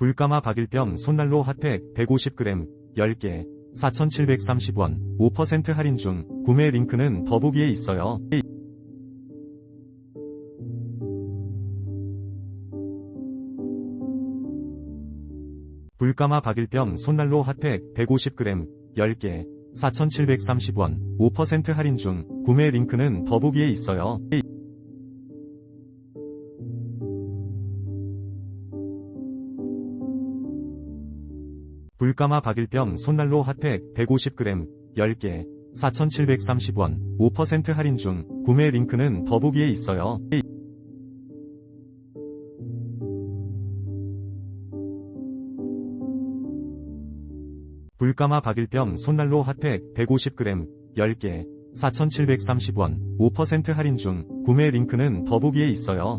불가마 박일병 손난로 핫팩 150g 10개 4,730원 5% 할인 중 구매 링크는 더보기에 있어요. 불가마 박일병 손난로 핫팩 150g 10개 4,730원 5% 할인 중 구매 링크는 더보기에 있어요. 불가마 박일병 손난로 핫팩 150g 10개 4,730원 5% 할인 중 구매 링크는 더보기에 있어요. 불가마 박일병 손난로 핫팩 150g 10개 4,730원 5% 할인 중 구매 링크는 더보기에 있어요.